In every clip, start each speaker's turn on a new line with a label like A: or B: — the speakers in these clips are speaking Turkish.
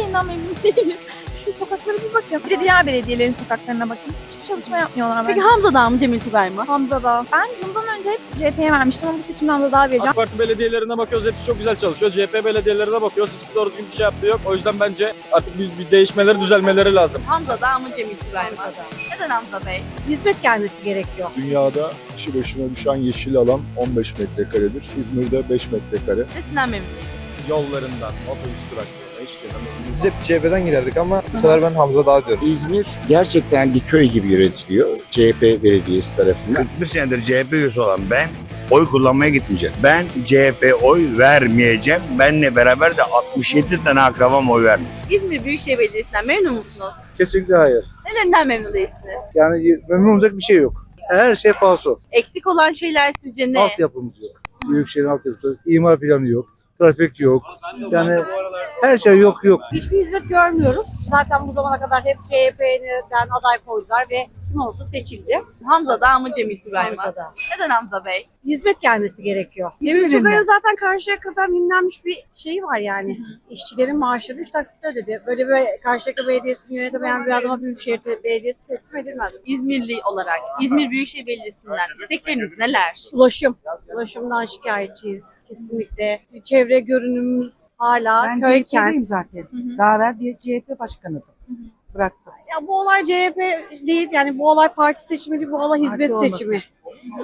A: şeyinden memnun değiliz. Şu sokaklara bir bakın. Bir de diğer belediyelerin sokaklarına bakın. Hiçbir çalışma yapmıyorlar
B: Peki
A: bence.
B: Hamza Dağ mı Cemil Tugay mı?
A: Hamza'da. Ben bundan önce hep CHP'ye vermiştim ama bu seçimden de daha vereceğim.
C: AK Parti belediyelerine bakıyoruz hepsi çok güzel çalışıyor. CHP belediyelerine bakıyoruz hiçbir doğru düzgün bir şey yaptığı yok. O yüzden bence artık bir, bir değişmeleri, düzelmeleri lazım.
B: Hamza Dağ mı Cemil Tugay mı? Neden Hamza Bey?
D: hizmet gelmesi gerekiyor.
E: Dünyada kişi başına düşen yeşil alan 15 metrekaredir. İzmir'de 5 metrekare.
B: Nesinden memnun değilsiniz?
C: Yollarından, otobüs duraklarına hiçbir şeyden memnun değilim.
F: Biz hep CHP'den giderdik ama bu sefer ben Hamza Dağ diyorum.
G: İzmir gerçekten bir köy gibi yönetiliyor CHP belediyesi tarafından.
H: 41 senedir CHP üyesi olan ben oy kullanmaya gitmeyeceğim. Ben CHP oy vermeyeceğim. Benle beraber de 67 tane akrabam oy vermiş.
B: İzmir Büyükşehir Belediyesi'nden memnun musunuz?
F: Kesinlikle hayır.
B: Nelerinden memnun değilsiniz?
F: Yani memnun olacak bir şey yok. Her şey falso.
B: Eksik olan şeyler sizce ne?
F: Altyapımız yok. Büyükşehir'in altyapısı, imar planı yok, trafik yok. Yani her şey yok yok.
D: Hiçbir hizmet görmüyoruz. Zaten bu zamana kadar hep CHP'den aday koydular ve kim olsa seçildi.
B: Hamza Dağ mı Cemil Tugay mı?
D: Hamza'da.
B: Neden Hamza Bey?
D: Hizmet gelmesi gerekiyor. Cemil
B: mi?
D: Tugay'a zaten Karşıyaka'dan minlenmiş bir şey var yani. İşçilerin maaşlarını 3 taksitle ödedi. Böyle bir Karşıyaka Belediyesi'ni yönetemeyen bir adama Büyükşehir Belediyesi teslim edilmez.
B: İzmirli olarak İzmir Büyükşehir Belediyesi'nden istekleriniz neler?
D: Ulaşım. Ulaşımdan şikayetçiyiz kesinlikle. Çevre görünümümüz hala
I: Ben
D: köy kent.
I: zaten. Daha evvel bir CHP başkanıydım. Bıraktım.
D: Ya bu olay CHP değil yani bu olay parti seçimi değil bu olay hizmet
I: olmasın.
D: seçimi.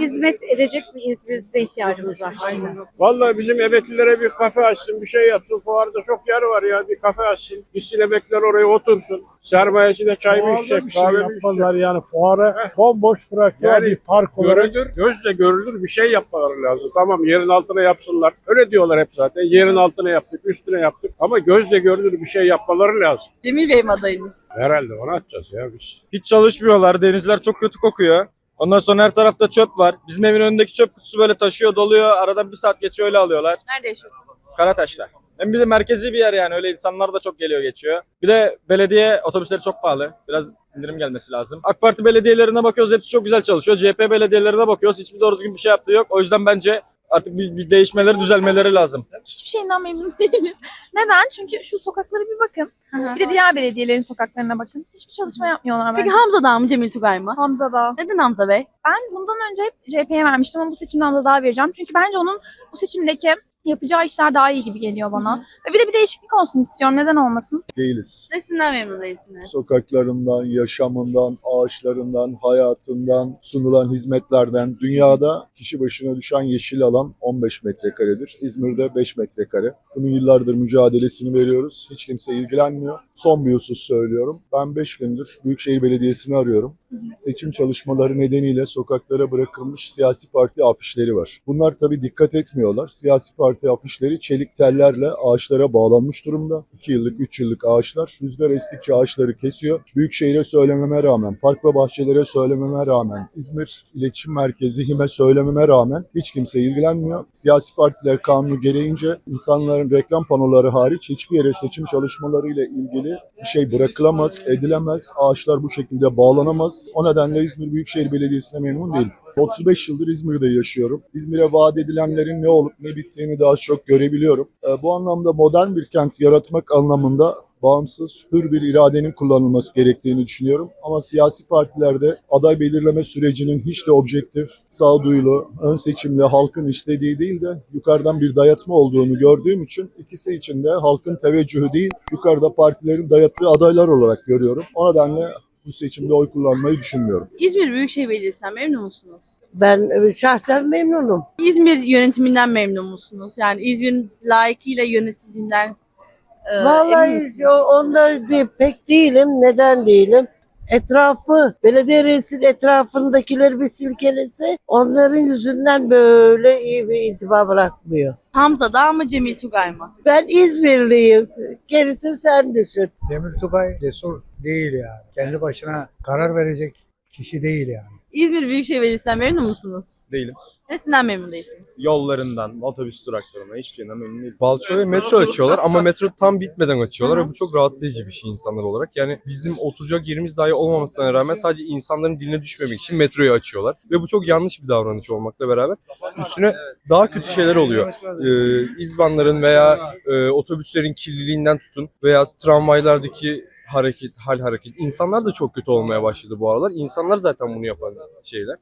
D: Hizmet edecek bir İzmir'e ihtiyacımız var.
I: Aynen.
J: Vallahi bizim emeklilere bir kafe açsın, bir şey yapsın. Fuarda çok yer var ya. Bir kafe açsın. Gitsin emekliler oraya otursun. Sermayesi de çay mı içecek, kahve mi içecek?
K: yani fuarı bomboş bıraktılar
J: Yani
K: bir park olarak.
J: Görülür, gözle görülür bir şey yapmaları lazım. Tamam yerin altına yapsınlar. Öyle diyorlar hep zaten. Yerin altına yaptık, üstüne yaptık. Ama gözle görülür bir şey yapmaları lazım.
B: Cemil Bey mi adayınız?
J: Herhalde onu atacağız ya biz.
C: Hiç çalışmıyorlar, denizler çok kötü kokuyor. Ondan sonra her tarafta çöp var. Bizim evin önündeki çöp kutusu böyle taşıyor, doluyor. Aradan bir saat geçiyor öyle alıyorlar.
B: Nerede yaşıyorsun?
C: Karataş'ta. Hem bir de merkezi bir yer yani öyle insanlar da çok geliyor geçiyor. Bir de belediye otobüsleri çok pahalı. Biraz indirim gelmesi lazım. AK Parti belediyelerine bakıyoruz hepsi çok güzel çalışıyor. CHP belediyelerine bakıyoruz hiçbir doğru düzgün bir şey yaptığı yok. O yüzden bence artık bir, bir değişmeleri, düzelmeleri lazım.
A: Hiçbir şeyinden memnun değiliz. Neden? Çünkü şu sokaklara bir bakın. Bir de diğer belediyelerin sokaklarına bakın. Hiçbir çalışma yapmıyorlar bence.
B: Peki Hamza Dağ mı Cemil Tugay mı?
A: Hamza'da.
B: Neden Hamza Bey?
A: Ben bundan önce hep CHP'ye vermiştim ama bu seçimden de daha vereceğim. Çünkü bence onun bu seçimdeki yapacağı işler daha iyi gibi geliyor bana. Ve bir de bir değişiklik olsun istiyorum. Neden olmasın?
E: Değiliz.
B: Nesinden memnun değilsiniz?
E: Sokaklarından, yaşamından, ağaçlarından, hayatından, sunulan hizmetlerden dünyada kişi başına düşen yeşil alan 15 metrekaredir. İzmir'de 5 metrekare. Bunun yıllardır mücadelesini veriyoruz. Hiç kimse ilgilenmiyor. Son bir husus söylüyorum. Ben 5 gündür Büyükşehir Belediyesi'ni arıyorum. Seçim çalışmaları nedeniyle sokaklara bırakılmış siyasi parti afişleri var. Bunlar tabii dikkat etmiyorlar. Siyasi parti afişleri çelik tellerle ağaçlara bağlanmış durumda. 2 yıllık, 3 yıllık ağaçlar. Rüzgar estikçe ağaçları kesiyor. Büyükşehir'e söylememe rağmen, park ve bahçelere söylememe rağmen, İzmir İletişim Merkezi HİM'e söylememe rağmen hiç kimse ilgilenmiyor. Siyasi partiler kanunu gereğince insanların reklam panoları hariç hiçbir yere seçim çalışmalarıyla ilgili bir şey bırakılamaz, edilemez. Ağaçlar bu şekilde bağlanamaz. O nedenle İzmir Büyükşehir Belediyesi'ne memnun değilim. 35 yıldır İzmir'de yaşıyorum. İzmir'e vaat edilenlerin ne olup ne bittiğini daha çok görebiliyorum. Ee, Bu anlamda modern bir kent yaratmak anlamında bağımsız, hür bir iradenin kullanılması gerektiğini düşünüyorum. Ama siyasi partilerde aday belirleme sürecinin hiç de objektif, sağduyulu, ön seçimle halkın istediği değil de yukarıdan bir dayatma olduğunu gördüğüm için ikisi için de halkın teveccühü değil, yukarıda partilerin dayattığı adaylar olarak görüyorum. O nedenle bu seçimde oy kullanmayı düşünmüyorum.
B: İzmir Büyükşehir Belediyesi'nden memnun musunuz?
I: Ben e, şahsen memnunum.
B: İzmir yönetiminden memnun musunuz? Yani İzmir'in layıkıyla yönetildiğinden e, emin
I: Vallahi
B: misiniz?
I: o- onlar de pek değilim. Neden değilim? Etrafı, belediye reisinin etrafındakileri bir silkelese onların yüzünden böyle iyi bir intiba bırakmıyor.
B: Hamza Dağ mı Cemil Tugay mı?
I: Ben İzmirliyim. Gerisini sen düşün.
K: Demir Tugay cesur değil yani. Kendi başına karar verecek kişi değil yani.
B: İzmir Büyükşehir Belediyesi'nden memnun musunuz?
C: Değilim.
B: Nesinden memnun değilsiniz?
C: Yollarından, otobüs duraklarından hiçbir şeyden memnun değilim.
L: Balçova ve metro açıyorlar ama metro tam bitmeden açıyorlar ve bu çok rahatsız edici bir şey insanlar olarak. Yani bizim oturacak yerimiz dahi olmamasına rağmen sadece insanların diline düşmemek için metroyu açıyorlar. Ve bu çok yanlış bir davranış olmakla beraber üstüne daha kötü şeyler oluyor. Ee, izbanların veya e, otobüslerin kirliliğinden tutun veya tramvaylardaki hareket, hal hareket. İnsanlar da çok kötü olmaya başladı bu aralar. İnsanlar zaten bunu yapan şeyler.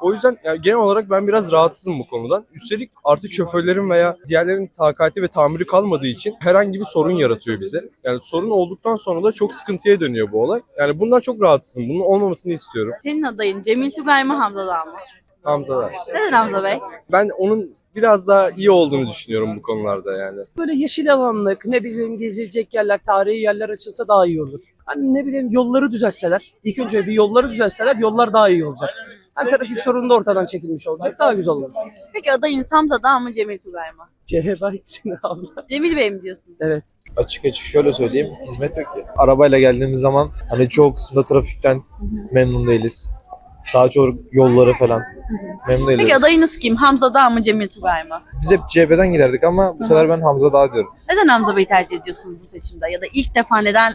L: O yüzden yani genel olarak ben biraz rahatsızım bu konudan. Üstelik artık şoförlerin veya diğerlerin takati ve tamiri kalmadığı için herhangi bir sorun yaratıyor bize. Yani sorun olduktan sonra da çok sıkıntıya dönüyor bu olay. Yani bundan çok rahatsızım. Bunun olmamasını istiyorum.
B: Senin adayın Cemil Tugay mı Hamza Dağ mı?
L: Hamza da.
B: Neden Hamza Bey?
L: Ben onun biraz daha iyi olduğunu düşünüyorum bu konularda yani.
M: Böyle yeşil alanlık, ne bizim gezilecek yerler, tarihi yerler açılsa daha iyi olur. Hani ne bileyim yolları düzelseler, ilk önce bir yolları düzelseler yollar daha iyi olacak. Hem trafik sorunu da ortadan çekilmiş olacak, daha güzel olur.
B: Peki adayın Hamza Dağ mı Cemil Tugay mı?
M: CHP ikisini abla.
B: Cemil Bey mi diyorsun?
M: Evet.
N: Açık açık şöyle söyleyeyim. Hizmet yok ki. Arabayla geldiğimiz zaman hani çoğu kısımda trafikten memnun değiliz. Daha çok yolları falan memnun değiliz.
B: Peki adayınız kim? Hamza Dağ mı Cemil Tugay mı?
N: Biz hep CHP'den giderdik ama bu sefer ben Hamza Dağ diyorum.
B: Neden Hamza Bey'i tercih ediyorsunuz bu seçimde? Ya da ilk defa neden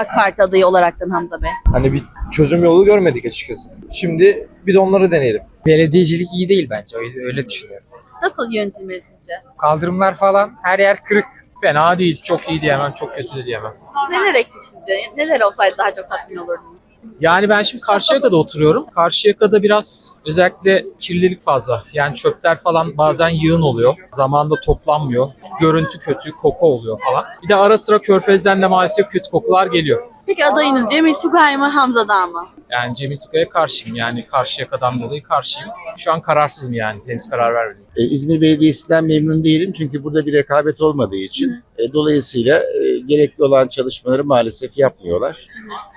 B: AK Parti adayı olaraktan Hamza Bey?
N: Hani bir çözüm yolu görmedik açıkçası. Şimdi bir de onları deneyelim.
K: Belediyecilik iyi değil bence. O yüzden öyle düşünüyorum.
B: Nasıl yönetilmeli sizce?
K: Kaldırımlar falan her yer kırık. Fena değil. Çok iyi diyemem, çok kötü de diyemem.
B: Neler eksik sizce? Neler olsaydı daha çok tatmin olurdunuz?
K: Yani ben şimdi Karşıyaka'da oturuyorum. Karşıyaka'da biraz özellikle kirlilik fazla. Yani çöpler falan bazen yığın oluyor. Zamanında toplanmıyor. Görüntü kötü, koku oluyor falan. Bir de ara sıra körfezden de maalesef kötü kokular geliyor.
B: Peki adayınız Cemil Tugay mı Hamza Dağ mı?
K: Yani Cemil Tugay'a karşıyım. Yani Karşıyaka'dan dolayı karşıyım. Şu an kararsızım yani. Henüz karar vermedim.
G: E, İzmir Belediyesi'nden memnun değilim çünkü burada bir rekabet olmadığı için. E, dolayısıyla e, gerekli olan çalışmaları maalesef yapmıyorlar.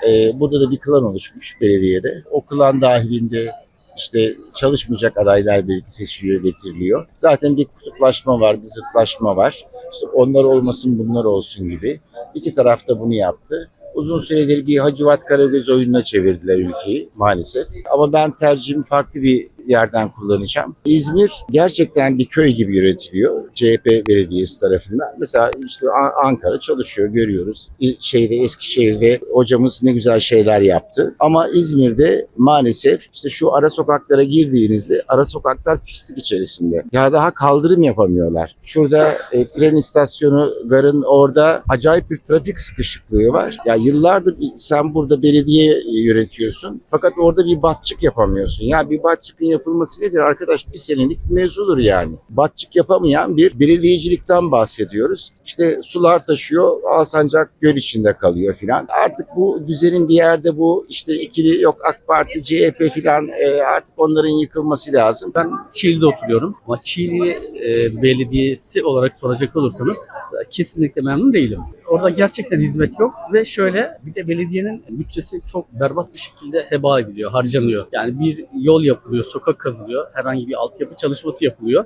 G: E, burada da bir klan oluşmuş belediyede. O klan dahilinde işte çalışmayacak adaylar belki seçiliyor, getiriliyor. Zaten bir kutuplaşma var, bir zıtlaşma var. İşte onlar olmasın bunlar olsun gibi. İki taraf da bunu yaptı. Uzun süredir bir Hacivat Karagöz oyununa çevirdiler ülkeyi maalesef. Ama ben tercihimi farklı bir yerden kullanacağım. İzmir gerçekten bir köy gibi yönetiliyor CHP belediyesi tarafından. Mesela işte An- Ankara çalışıyor görüyoruz. Şeyde Eskişehir'de hocamız ne güzel şeyler yaptı. Ama İzmir'de maalesef işte şu ara sokaklara girdiğinizde ara sokaklar pislik içerisinde. Ya daha kaldırım yapamıyorlar. Şurada e, tren istasyonu garın orada acayip bir trafik sıkışıklığı var. Ya yıllardır sen burada belediye yönetiyorsun. Fakat orada bir batçık yapamıyorsun. Ya bir batçıkın yapılması nedir arkadaş? Bir senelik mevzudur yani. Batçık yapamayan bir belediyecilikten bahsediyoruz. İşte sular taşıyor, Alsancak göl içinde kalıyor filan. Artık bu düzenin bir yerde bu işte ikili yok AK Parti, CHP filan e, artık onların yıkılması lazım.
M: Ben Çiğli'de oturuyorum. Ama Çiğli e, Belediyesi olarak soracak olursanız kesinlikle memnun değilim. Orada gerçekten hizmet yok ve şöyle bir de belediyenin bütçesi çok berbat bir şekilde heba ediliyor, harcanıyor. Yani bir yol yapılıyor, sokak kazılıyor, herhangi bir altyapı çalışması yapılıyor.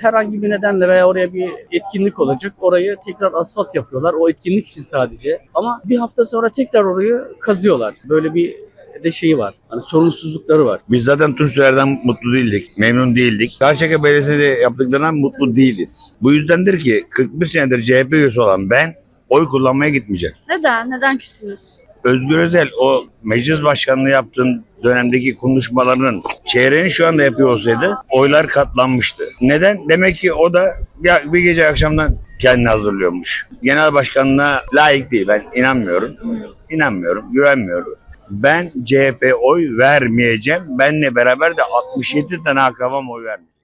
M: Herhangi bir nedenle veya oraya bir etkinlik olacak, orayı tekrar asfalt yapıyorlar. O etkinlik için sadece. Ama bir hafta sonra tekrar orayı kazıyorlar. Böyle bir de şeyi var. Hani sorumsuzlukları var.
H: Biz zaten Tunçlulardan mutlu değildik, memnun değildik. Karşıyaka Belediyesi'nde yaptıklarından mutlu değiliz. Bu yüzdendir ki 41 senedir CHP üyesi olan ben oy kullanmaya gitmeyeceğim.
B: Neden? Neden küstünüz?
H: Özgür Özel o meclis başkanlığı yaptığın dönemdeki konuşmalarının çeyreğini şu anda yapıyor olsaydı oylar katlanmıştı. Neden? Demek ki o da bir, bir gece akşamdan kendini hazırlıyormuş. Genel başkanlığa layık değil. Ben inanmıyorum. İnanmıyorum, güvenmiyorum. Ben CHP oy vermeyeceğim. Benle beraber de 67 tane akrabam oy vermiş.